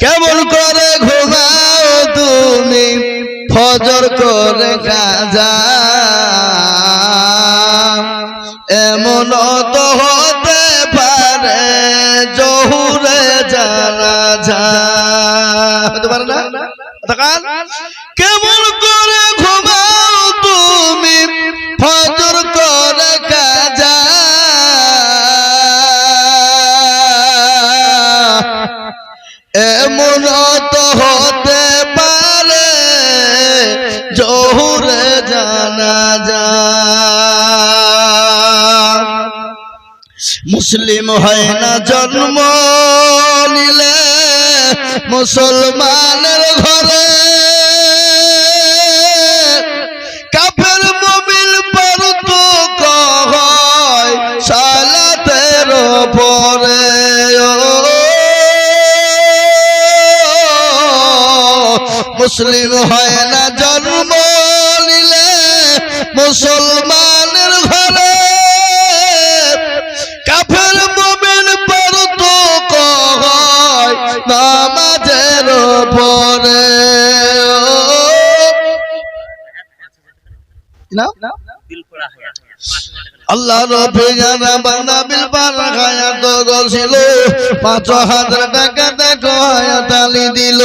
কেমন করে ঘুমাও তুমি? ফজর করে কাজা এমন তো হতে পারে জহুরে জানা যা হতে পারে না? কেমন করে ঘুমাও এমন তো হতে পারে জহুরে জানা যা মুসলিম হয় না জন্ম নিলে মুসলমানের ঘরে মুসলিম হয় না জন্ম নিলে মুসলমানের ঘরে। কাফের মোমিন পর তো কয় নামাজের পরে। আল্লাহ রবে জানা বান্দা বিল পার খায়া তো গলছিল পাঁচ হাজার টাকা দেখো তালি দিল।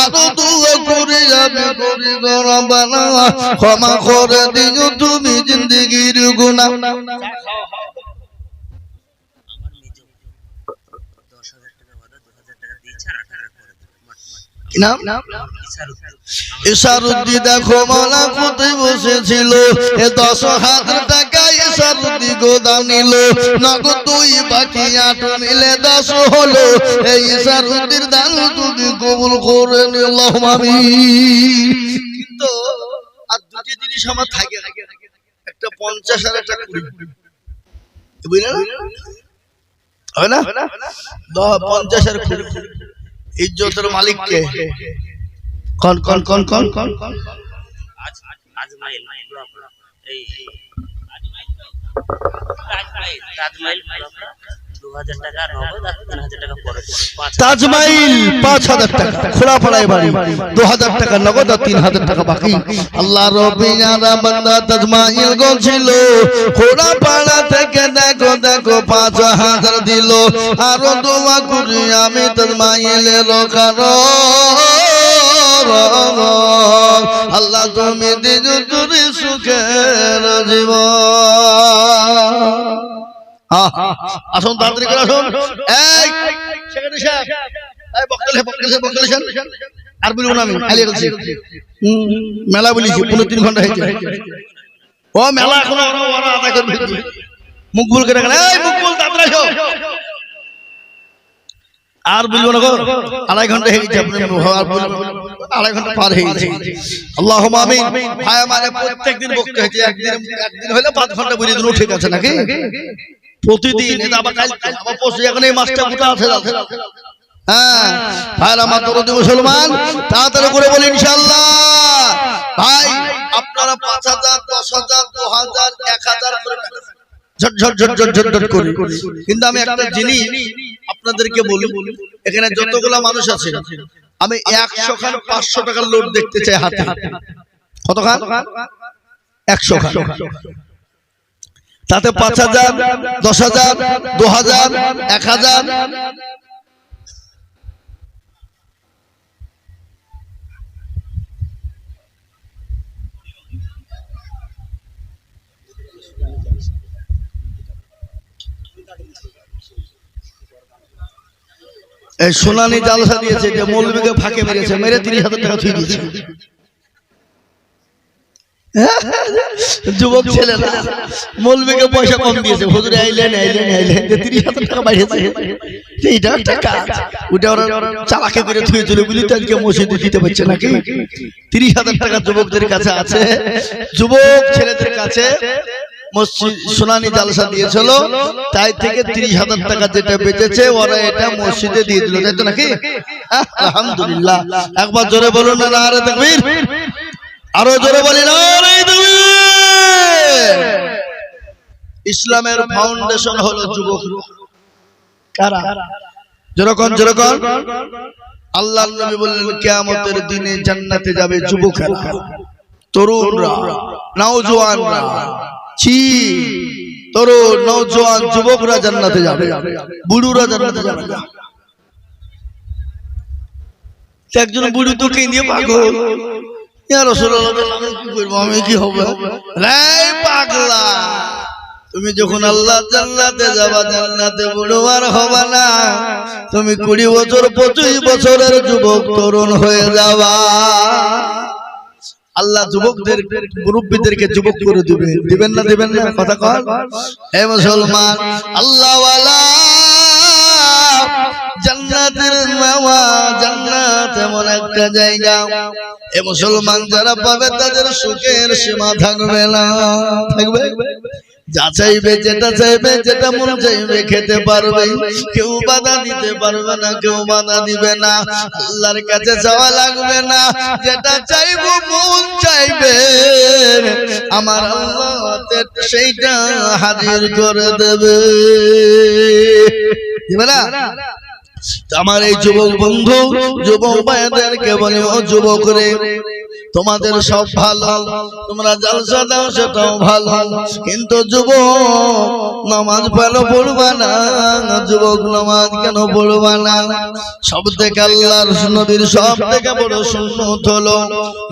আরও দুও করে যাবে করি রবানা ক্ষমা করে দিও তুমি জিন্দগির গুনাহ আমার মেজো দশ হাজার টাকা বাদা দু হাজার টাকা দিয়েছে আর আট হাজার করে দেবে। মাট, মাট। কি নাম। ইসারুদ্দি দেখো মালা কোথায় বসেছিল। এ দশ হাজার টাকা ইসারুদ্দি গোদা নিল। নগদ দুই বাকি আট মিলে দশ হলো। এই ইসারুদ্দির দান তুমি কবুল করে নিল আমি কিন্তু আর দুটি জিনিস আমার থাকে একটা পঞ্চাশ আর একটা কুড়ি। বুঝলে না? হয় না? পঞ্চাশ আর কুড়ি। ইজ্জতের মালিক কে কন কন কন কন। কন আজ আজমাইল তাজমাইল পাঁচ হাজার টাকা খোলা পাড়ায় বাড়ি দু হাজার টাকা নগদ আর তিন হাজার টাকা বাকি। আল্লাহ রবিয়ারা বান্দা তাজমাইল গছিল খোলা পাড়া থেকে দেখো দেখো পাঁচ হাজার দিল। আরও দোয়া করি আমি তাজমাইলের আল্লাহ তুমি দিন তুমি সুখের জীবন। আসুন তাড়াতাড়ি করে আসুন। এই সেক্রেটারি সাহেব এই বক্তব্য বক্তব্য বক্তব্য আর বলব না আমি খালি বলছি হুম, মেলা বলেছি পনেরো তিন ঘণ্টা হয়েছে। ও মেলা এখনও ওরা আদায় করবে করে গেলে এই মুখ ভুল তাড়াতাড়ি আসো। আর বলব না গো আড়াই ঘণ্টা হয়ে গেছে আপনি। আড়াই ঘণ্টা পার হয়ে গেছে। আল্লাহ আমিন। ভাই মানে প্রত্যেকদিন বকতে হয়েছে। একদিন একদিন হলে পাঁচ ঘণ্টা বলে দিলেও ঠিক আছে নাকি? প্রতিদিন এটা আবার কাল আবার পরশু এখন এই মাসটা কোথা আছে। হ্যাঁ। আমার দরদি মুসলমান তাড়াতাড়ি করে বলি ইনশাল্লাহ ভাই আপনারা পাঁচ হাজার দশ হাজার দু হাজার এক হাজার করে কিন্তু আমি একটা জিনিস আপনাদেরকে বলি এখানে যতগুলা মানুষ আছে আমি একশো খান পাঁচশো টাকার লোড দেখতে চাই হাতে। কত খান একশো খান। তাতে পাঁচ হাজার দশ হাজার দু হাজার এক হাজার। এই সোনানি জালসা দিয়েছে যে মৌলবীকে ফাঁকে মেরেছে মেরে তিরিশ হাজার টাকা থুই দিয়েছে। যুবক ছেলেরা মৌলবীকে পয়সা কম দিয়েছে। হুজুর আইলেন আইলেন আইলেন। তিরিশ হাজার টাকা বাড়িয়েছে এইটা একটা কাজ। ওটা ওরা চালাকে করে থুয়ে চলে বুঝলি তো আজকে মসজিদে দিতে পারছে নাকি? তিরিশ হাজার টাকা যুবকদের কাছে আছে। যুবক ছেলেদের কাছে মসজিদ সোনানি জালসা দিয়েছিল। তাই থেকে তিরিশ হাজার টাকা যেটা বেঁচেছে ওরা এটা মসজিদে দিয়ে দিল। তাই তো নাকি? আলহামদুলিল্লাহ। একবার জোরে বলুন না আরে দেখবির আরও জোরে বলি! ইসলামের ফাউন্ডেশন হলো যুবক। কারা? যেরকম যেরকম আল্লাহ নবী বললেন কিয়ামতের দিনে জান্নাতে যাবে যুবকেরা। তরুণরা নওজোয়ানরা ছি। তরুণ নওজোয়ান যুবকরা জান্নাতে যাবে। বুড়ুরা জান্নাতে যাবে। একজন বুড়ি তো কেঁদিয়ে পাগল। তুমি যখন আল্লাহ জান্নাতে যাবা, জান্নাতে বুড়ো হবা না। তুমি কুড়ি বছর, পঁচিশ বছরের যুবক তরুণ হয়ে যাবা। আল্লাহ যুবকদের, মুরব্বীদেরকে যুবক করে দিবে। দিবেন না দিবেন না? কথা কর হে মুসলমান আল্লাহ একটা জায়গা এ মুসলমান যারা পাবে তাদের সুখের সীমা থাকবে না। থাকবে? যা চাইবে, যেটা চাইবে, যেটা মন চাইবে খেতে পারবে। কেউ বাধা দিতে পারবে না, কেউ বাধা দিবে না। আল্লাহর কাছে যাওয়া লাগবে না। যেটা চাইব, মন চাইবে। আমার সেইটা হাজির করে দেবে। না আমার এই যুবক বন্ধু যুবক ভাইদেরকে বলে ও যুবক রে তোমাদের সব ভালো তোমরা জলসা দাও সেটাও ভালো কিন্তু যুবক নামাজ ভালো পড়বা না যুবক নামাজ কেন পড়বা না? সব থেকে আল্লাহর নবীর সব থেকে বড় সুন্নত হলো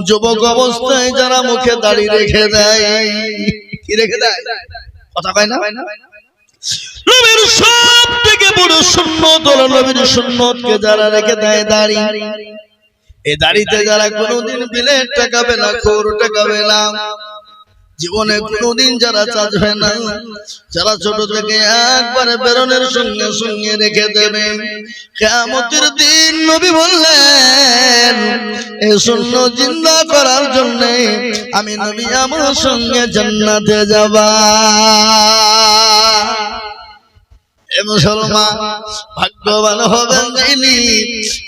যুবক অবস্থায় যারা মুখে দাড়ি রেখে দেয় কি রেখে দেয়? কথা কয় না? নবীর সব থেকে বড় সুন্নত হলো নবীর সুন্নতকে যারা রেখে দেয় দাড়ি। এই দাড়িতে যারা কোনোদিন বিলেট টাকাবে না খোর টাকাবে না, জীবনে কোনোদিন যারা চাচবে না, যারা ছোট থেকে একবারে বেরোনের সঙ্গে সঙ্গে রেখে দেবে। কেমতের দিন নবী বললেন, এ শূন্য জিন্দা করার জন্য আমি নবী আমার সঙ্গে জান্নাতে যাবা। এ ভাগ্যবান হবেন যিনি,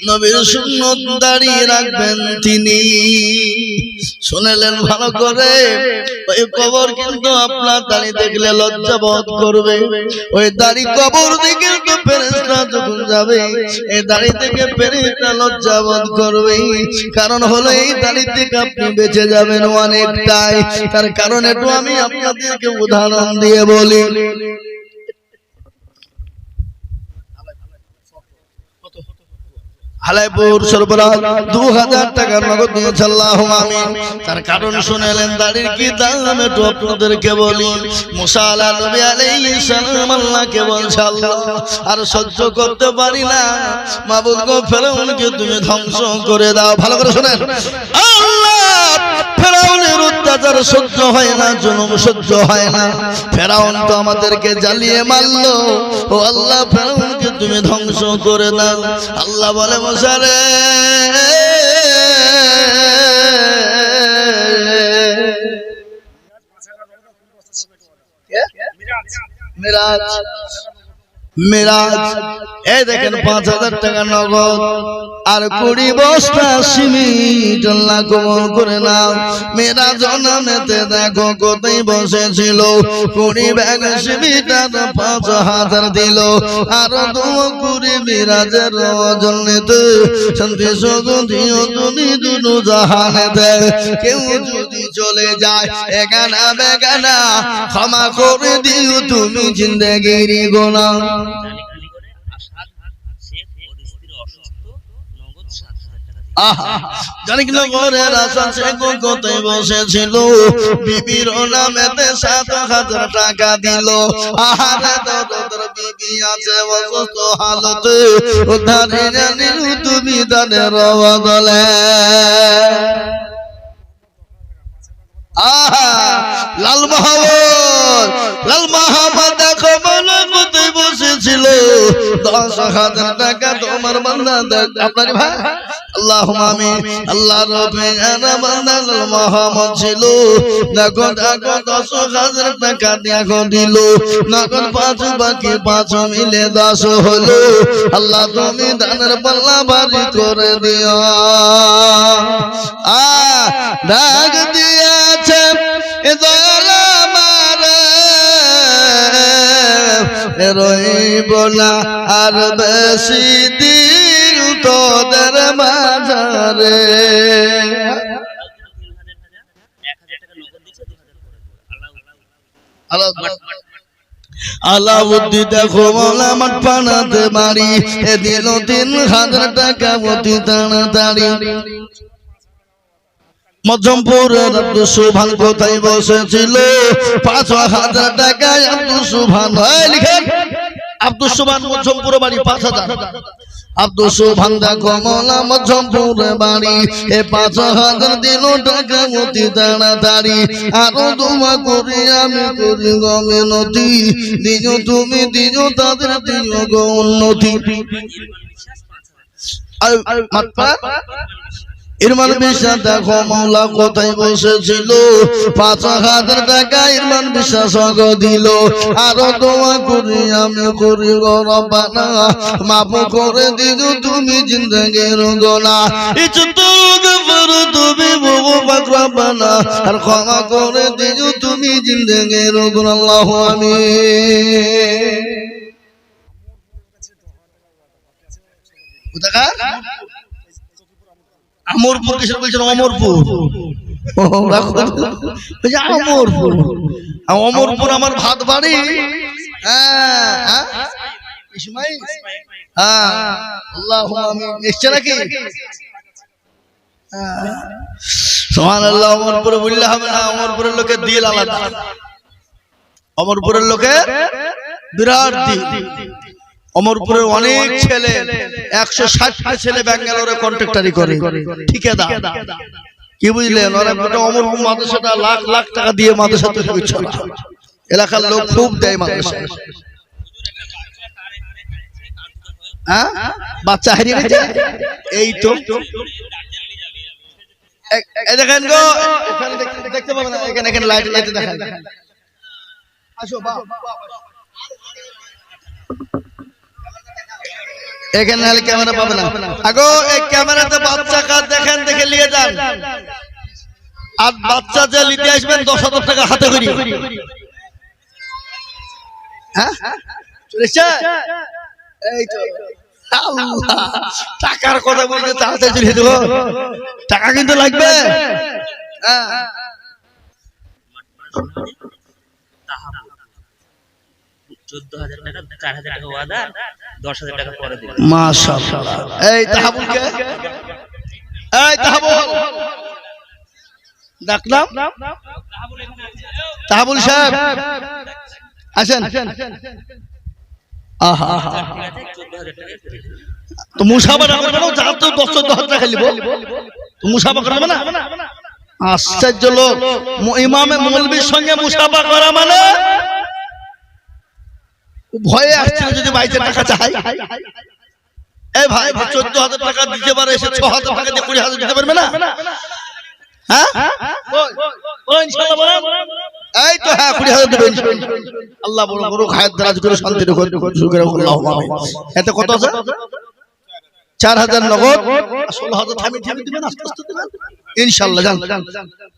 নবীর সুন্নত দাঁড়িয়ে রাখবেন তিনি। শুনেলেন ভালো করে, ওই কবর কিন্তু আপনার দাড়ি দেখলে লজ্জা বোধ করবে। ওই দাড়ি কবর দিকে যাবে, এই দাড়ি থেকে করবে। কারণ হলো এই দাড়ি থেকে আপনি বেঁচে যাবেন তার কারণ আমি উদাহরণ দিয়ে বলি। হালাইপুর সরবরাহ দু হাজার টাকার নগদ নিয়েছে, আল্লাহ আমিন। তার কারণ শুনেলেন, দাড়ির কি দাম একটু আপনাদেরকে বলি। মুসা আলা বলছে, আল্লাহ, আর সহ্য করতে পারি না। মাবুদ গো ফেরাউনকে তুমি ধ্বংস করে দাও। ভালো করে শুনেন। সহ্য হয় না, জুলুম সহ্য হয় না। ফেরাউন তো আমাদেরকে জ্বালিয়ে মারলো। ও আল্লাহ, ফেরাউনকে তুমি ধ্বংস করে দাও। আল্লাহ বলে মশারে মিরাজ মিরাজ। এই দেখেন পাঁচ হাজার টাকা নগদ। আর কুড়ি বস্তা সিমিট আল্লাহ কবল করে নাও। মিরাজ নামেতে দেখো কোথায় বসেছিল। কুড়ি ব্যাগ সিমিট আর পাঁচ হাজার দিল। আর দু কুড়ি মিরাজের ওজন নিতে শান্তি সুগন্ধিও তুমি দুনু জাহানেতে। কেউ যদি চলে যায় এখানা বেগানা ক্ষমা করে দিও তুমি জিন্দগির গোনা শেখ বসেছিল। বিবির নামেতে সাত হাজার টাকা দিল। আহারে তোর বিবি আছে অসুস্থ হালতে। উদ্ধারে তুমি বদলে আহা লাল মাহমুদ লাল মাহমুদ দশ হাজার টাকা তোমার আপনার ভাই? আল্লাহ আমি আল্লাহ লাল ছিল। দশ হাজার টাকা দেখো দিল। নগদ পাঁচ বাকি পাঁচ মিলে দশ হলো। আল্লাহ তুমি দানের পাল্লা বাড়ি করে দিও। আ ডাক দিয়েছে। দয়ালা রইব না আর বেশি দিন তোদের মাঝারে। আলাউদ্দি দেখো মোলা আমার পানাতে বাড়ি এ দিল তিন হাজার টাকা তাড়াতাড়ি মধ্যমপুরের আব্দুল সুভান কোথায় বসেছিল? পাঁচ হাজার টাকায় আব্দুল সুভান লিখেন। আব্দুল সুভান মধ্যমপুরে বাড়ি পাঁচ হাজার। আব্দুল সুভান দেখো মোলা মধ্যমপুরে বাড়ি। এ পাঁচ হাজার দিল টাকা অতি তাড়াতাড়ি। আরও তোমা করি আমি করি গমে নদী দিও তুমি, দিও তাদের, দিও গো উন্নতি। ইরমান বিশ্বাস দেখো মাওলা কোথায় বসেছিল? পাঁচ হাজার টাকা ইরমান বিশ্বাস দিল। আরও দোয়া করি আমি করি গরবানা মাপ করে দিল তুমি জিন্দগির গোনা। ইচ্ছু তুমি আর ক্ষমা করে দিল তুমি জিন্দগির গোনা আল্লাহু কোথাকার? আমরপুর কিসের বলছেন অমরপুর। অমরপুর অমরপুর আমার ভাত বাড়ি। হ্যাঁ হ্যাঁ? হ্যাঁ। নাকি? সোহান আল্লাহ বললে হবে না। অমরপুরের লোকের দিল আলাদা। অমরপুরের লোকের বিরাট দিল। অমরপুরের অনেক ছেলে একশো ষাটটা ছেলে ব্যাঙ্গালোরে কন্ট্রাক্টারি করে। ঠিকাদার কি বুঝলেন? ওরা গোটা অমরপুর মাদ্রাসাটা লাখ লাখ টাকা দিয়ে মাদ্রাসা তৈরি করছে এলাকার লোক খুব দেয় মাদ্রাসা হ্যাঁ? বাচ্চা হারিয়ে গেছে? এই তো। দেখেন গো। এখানে দেখতে- পাবেন এখানে এখানে লাইট লাইট দেখেন। আসো বাপ এখানে নাহলে ক্যামেরা পাবে না। আগো, এই ক্যামেরাতে বাচ্চা দেখে নিয়ে যান। আর বাচ্চা যে আসবেন, দশ হাজার টাকা হাতে হ্যাঁ? টাকার কথা বলতে তাড়াতাড়ি চলে দেবো টাকা কিন্তু লাগবে। হ্যাঁ। আশ্চর্য লোক ইমামে মৌলবীর সঙ্গে মুসাফা করা মানে ভয়ে আসছিল যদি বাইশে টাকা চাই এই ভাই চোদ্দ হাজার টাকা দিতে পারে এসে ছ হাজার টাকা দিয়ে কুড়ি হাজার দিতে পারবে না? হ্যাঁ? ওই, ওই ইনশাআল্লাহ বলেন। এই তো হ্যাঁ কুড়ি হাজার দেবেন। আল্লাহ বড় বড় খায়ের দারাজ করে শান্তি শুরু করে এতে কত আছে? চার হাজার নগদ। আর ষোলো হাজার থামি থামি দিবেন আস্তে আস্তে দিবেন। ইনশাল্লাহ যান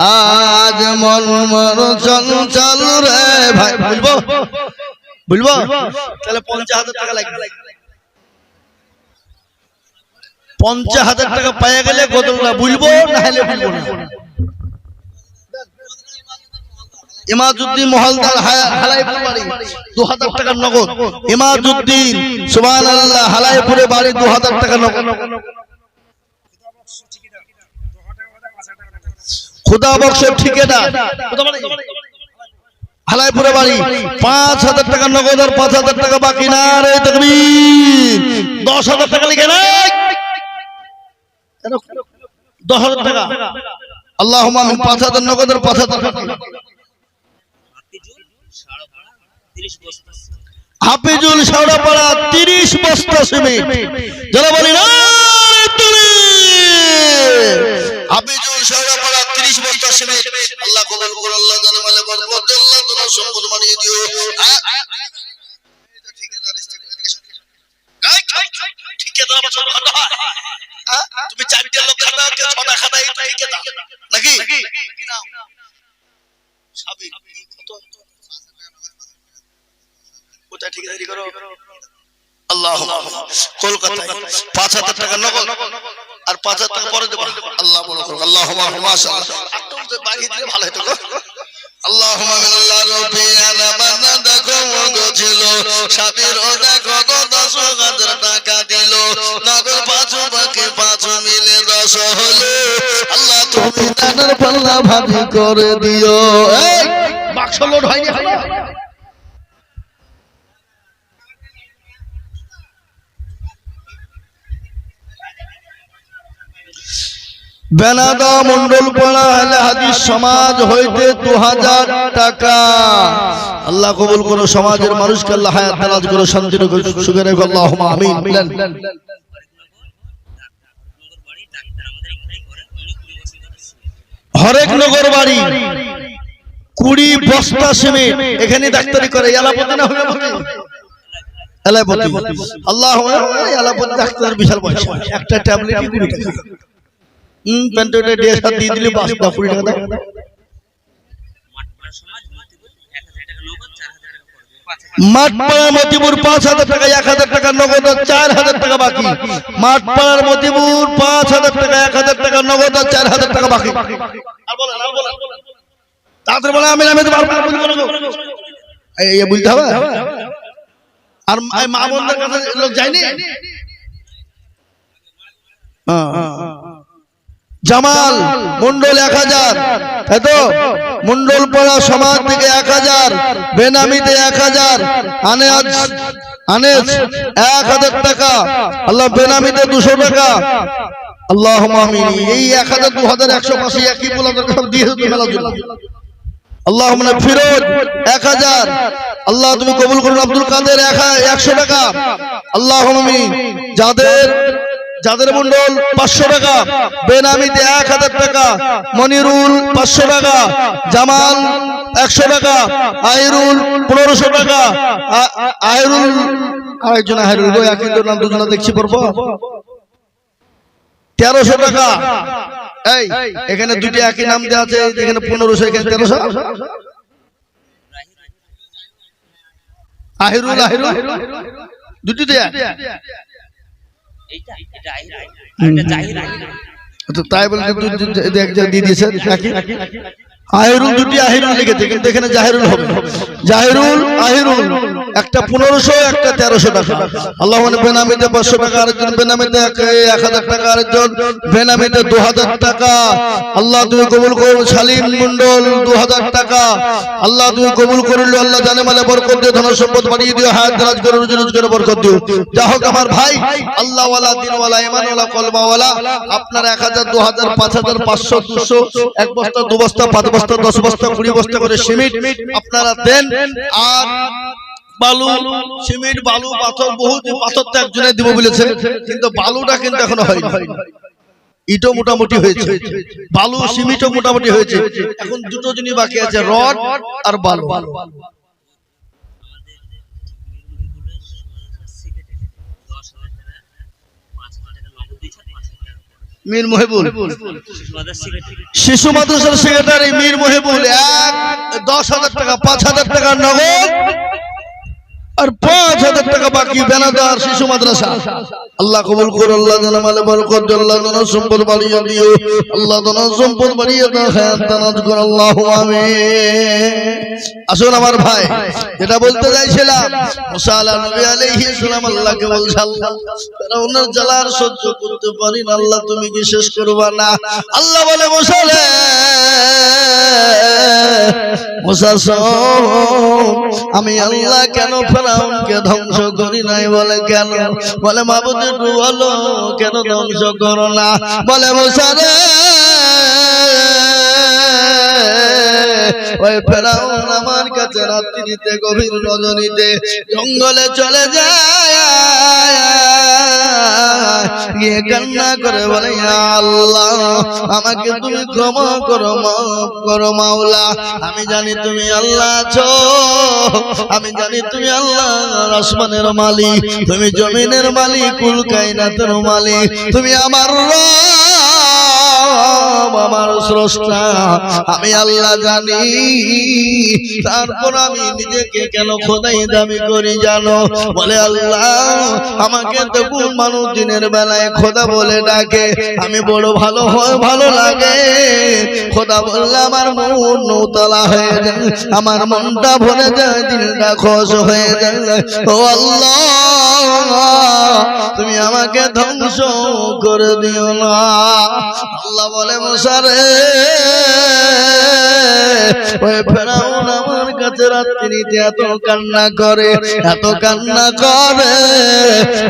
আজ মন মন চল চল রে ভাই, বলব? বলব? তাহলে পঞ্চাশ হাজার টাকা লাগবে। পঞ্চাশ হাজার টাকা পাইয়া গেলে কতগুলা বুঝব না হলে বুঝব না। ইমাজুদ্দিন মহলদার হালাইপুর বাড়ি, দু হাজার টাকার নগদ। ইমাজুদ্দিন সুবান আল্লাহ হালাইপুরে বাড়ি, দু হাজার টাকা নগদ। খুদা বক্সের ঠিকাদার হালাইপুরে বাড়ি। পাঁচ হাজার টাকা নগদ আর পাঁচ হাজার টাকা বাকি না রে তকবীর। দশ হাজার টাকা লিখে নাই দশ হাজার টাকা। আল্লাহ পাঁচ হাজার নগদ আর পাঁচ হাজার হাফিজুল সাড়া পাড়া তিরিশ বস্তা সিমেন্ট। যারা বলি, না হাফিজুল শেওড়াপাড়া তিরিশ তিরিশ আল্লাহ কবুল করে আল্লাহ জানে মালে বরকত আল্লাহ তোমার সম্পদ বানিয়ে দিও। হয়? আ? তুমি চারটে লোক খাটা ছটা খাটা নাকি? কোথায় ঠিকাদারি করো? আল্লাহ কলকাতায় পাঁচ হাজার টাকা নগদ, আর পাঁচ হাজার টাকা পরে দেবো। আল্লাহ বলো করো আল্লাহ বাড়ি দিলে ভালো হতো গো। আল্লাহ দেখো গো ছিল সাবির দেখো দশ হাজার টাকা দিল। নগদ পাঁচ মিলে দশ হলো। আল্লাহ তুমি করে দিও। লোড হয়নি বেনাদা মন্ডল পড়া হলে হাদিস সমাজ হইতে দু হাজার টাকা। আল্লাহ কবুল করো, সমাজের মানুষকে আল্লাহ হায়াত করো, শান্তি সুখে রেখো আল্লাহ হরেক নগর বাড়ি, কুড়ি বস্তা সিমেন্ট। এখানে ডাক্তারি করে এলাপতি না হলে এলাপতি আল্লাহ এলাপতি ডাক্তার বিশাল পয়সা একটা টাকা হুম প্যান্টোটা দিয়ে দিলে বাস দা কুড়ি টাকা দাও। মাঠপাড়া সমাজ মতিপুর এক হাজার টাকা নগদ চার হাজার টাকা পড়বে পাঁচ হাজার মাঠপাড়ার মতিপুর পাঁচ হাজার টাকা এক হাজার টাকা নগদ আর চার হাজার টাকা বাকি। মাঠপাড়ার মতিপুর পাঁচ হাজার টাকা এক হাজার টাকা নগদ চার হাজার টাকা বাকি বলে আমি বুঝতে হবে? আর মা বোনদের কাছে লোক যায়নি? হ্যাঁ, হ্যাঁ, হ্যাঁ। জামাল মন্ডল এক হাজার। তাই তো মন্ডল পাড়া সমাজ থেকে এক হাজার বেনামিতে এক হাজার আনেজ আনেজ এক হাজার টাকা। আল্লাহ বেনামিতে দুশো টাকা। আল্লাহ এই এক হাজার দু হাজার একশো পাশে একই বলা দিয়ে আল্লাহ মানে ফিরোজ এক হাজার। আল্লাহ তুমি কবুল করুন আব্দুল কাদের এক একশো টাকা। আল্লাহ যাদের যাদের মন্ডল পাঁচশো টাকা বেনামিতে এক হাজার টাকা, মনিরুল পাঁচশো টাকা, জামাল একশো টাকা আহিরুল পনেরোশো টাকা, আ- আ- আহিরুল আরেকজন আহিরুল গো একই তো নাম দুজনা দেখছি পড়ব। তেরোশো টাকা। এই, এখানে দুটি একই নাম দেওয়া আছে, এখানে পনেরোশো, এখানে তেরোশো। আহিরুল আহিরুল। দুটি দেয়া এইটা এটা আহির আরেকটা জাহির আহির তো তাই বলে দিয়ে দিয়েছে আহিরুল দুটি আহিরুল লিখেছে, কিন্তু এখানে জাহিরুল হবে। জাহিরুল, আহিরুল, একটা পনেরোশো, একটা তেরোশো টাকা। আল্লাহ মানে বেনামিতে পাঁচশো টাকা, আরেকজন বেনামিতে এক হাজার টাকা, আরেকজন বেনামিতে দু হাজার টাকা। আল্লাহ তুমি কবুল করুন সালিম মন্ডল দু হাজার টাকা। আল্লাহ তুমি কবুল করল, আল্লাহ জানে মালে বরকত দিয়ে ধন সম্পদ বাড়িয়ে দিও, হায়াত, দারাজ করে, রুজি রুজি করে বরকত দিও। যা হোক আমার ভাই আল্লাহ ওয়ালা দিনওয়ালা ইমানওয়ালা কলমাওয়ালা, আপনার এক হাজার, দু হাজার, পাঁচ হাজার, পাঁচশো, দুশো, এক বস্তা, দু বস্তা, পাঁচ বস্তা দশ বস্তা কুড়ি বস্তা করে সিমেন্ট আপনারা দেন আর বালু সিমেন্ট বালু পাথর বহু পাথর তো একজনে দিব বলেছে কিন্তু বালুটা কিন্তু এখনও হয়নি। ইটও মোটামুটি হয়েছে। বালু সিমেন্টও মোটামুটি হয়েছে। এখন দুটো জিনিস বাকি আছে রড আর বালু আমাদের মিরপুরের সেক্রেটারি দশ হাজার টাকা পাঁচ হাজার টাকা নগদ দিয়েছে পাঁচ হাজার টাকা পড়বে মীর মহিবুল। শিশু মাদ্রাসার সেক্রেটারি মীর মহিবুল, এক দশ হাজার টাকা, পাঁচ হাজার টাকা নগদ। আর পাঁচ হাজার টাকা বাকি বেনাদার শিশু মাদ্রাসা। আল্লাহ কবুল করো আল্লাহ জানা মালে বরকত দিও, আল্লাহ জানা সম্পদ বাড়িয়ে দিও আল্লাহ জানা সম্পদ বাড়িয়ে দাও হায়াত দানাত করো আল্লাহ আসুন আমার ভাই যেটা বলতে চাইছিলাম মুসা আলা নবী আলাইহিস সালাম আল্লাহকে বলছে আল্লাহ তারা ওনার জ্বালার সহ্য করতে পারি না আল্লাহ তুমি কি শেষ করবা না। আল্লাহ বলে মুসা রে মুসা আমি আল্লাহ কেন ফেরাউনকে ধ্বংস করি নাই বলে কেন? বলে মাবুদ বলো, কেন ধ্বংস করো না? বলে, মুসা ওই ফেরাউন আমার কাছে রাত্রিতে গভীর রজনীতে জঙ্গলে চলে যায়। গিয়ে কান্না করে বলে আল্লাহ, আমাকে তুমি ক্ষমা করো, মাফ করো মাওলা। আমি জানি তুমি আল্লাহ আছো। আমি জানি তুমি আল্লাহ আসমানের মালিক। তুমি জমিনের মালিক, কুল কায়নাতের মালিক। তুমি আমার রব। আমার স্রষ্টা। আমি আল্লাহ জানি। তারপর আমি নিজেকে কেন খোদাই দাবি করি জানো? বলে আল্লাহ, আমাকে তো কোন মানুষ দিনের বেলায় খোদা বলে ডাকে। আমি বড় ভালো হয়, ভালো লাগে। খোদা বললে আমার মন নৌতলা হয়ে যায়, আমার মনটা ভরে যায়, দিলটা খোশ হয়ে যায়। ও আল্লাহ তুমি আমাকে ধ্বংস করে দিও না। আল্লাহ বলে মশারে ফেরাউন আমার রাত্রিতে এত কান্না করে, এত কান্না করে।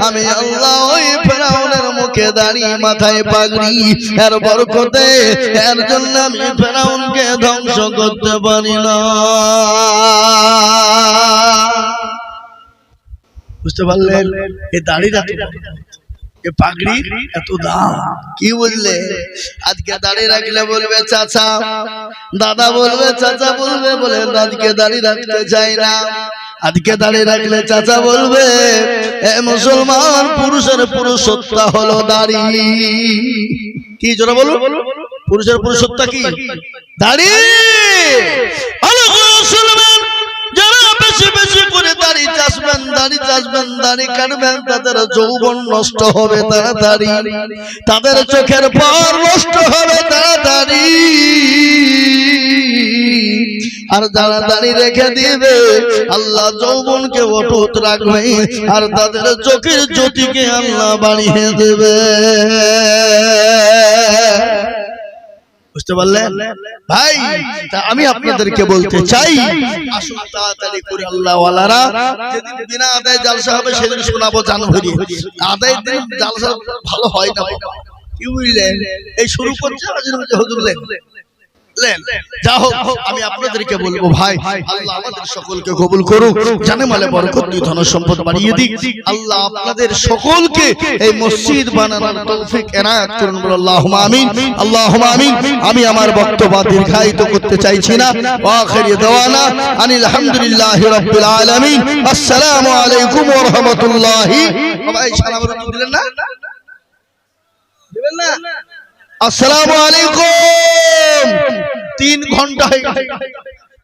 আমি আল্লাহ ওই ফেরাউনের মুখে দাঁড়িয়ে মাথায় পাগড়ি, এর বরকতে, এর জন্য আমি ফেরাউনকে ধ্বংস করতে পারি না। বুঝতে পারলেন? এ পাগড়ি এত কি দাড়ি রাখলে বলবে চাচা। দাদা বলবে, চাচা বলবে বলে দাড়ি রাখতে চাই না। আজকে দাড়ি রাখলে চাচা বলবে, এ মুসলমান পুরুষের পুরুষত্বা হলো দাড়ি। কি জোরে বলো পুরুষের পুরুষত্বা কি? দাড়ি! করে দাড়ি চাষবেন দাড়ি চাষবেন, দাড়ি কাটবেন, তাদের যৌবন নষ্ট হবে তাড়াতাড়ি। তাদের চোখের পর নষ্ট হবে তাড়াতাড়ি। আর যারা দাড়ি রেখে দিবে, আল্লাহ যৌবনকে অটুট রাখবে, আর তাদের চোখের জ্যোতিকে আল্লাহ বাড়িয়ে দেবে। বুঝতে পারলেন ভাই আমি আপনাদেরকে বলতে চাই, আসুন তাড়াতাড়ি করে আল্লাহ ওয়ালারা যেদিন বিনা আদায় জালসা হবে, সেদিন শোনাবো জানুয়ারি আদায় দিন জালসা ভালো হয় না। কি বুঝলেন এই শুরু করছে আজ মাঝে হুজুর লেন লেন। যা হোক আমি আপনাদেরকে বলব ভাই আল্লাহ আমাদের সকলকে কবুল করুক জানে মালে বরকত দিয়ে ধন সম্পদ বাড়িয়ে দিক। আল্লাহ আপনাদের সকলকে এই মসজিদ বানানোর তৌফিক এনায়েত করুন বলে আমিন। আমিন। আমি আমার বক্তব্য দীর্ঘায়িত করতে চাইছি না। আখিরি দাওয়ানা আনিল হামদুলিল্লাহি রাব্বিল আলামিন। আসসালামু আলাইকুম ওয়া রাহমাতুল্লাহি। সবাই সালাম দিলেন না? দিবেন না? আসসালামু আলাইকুম। তিন ঘণ্টা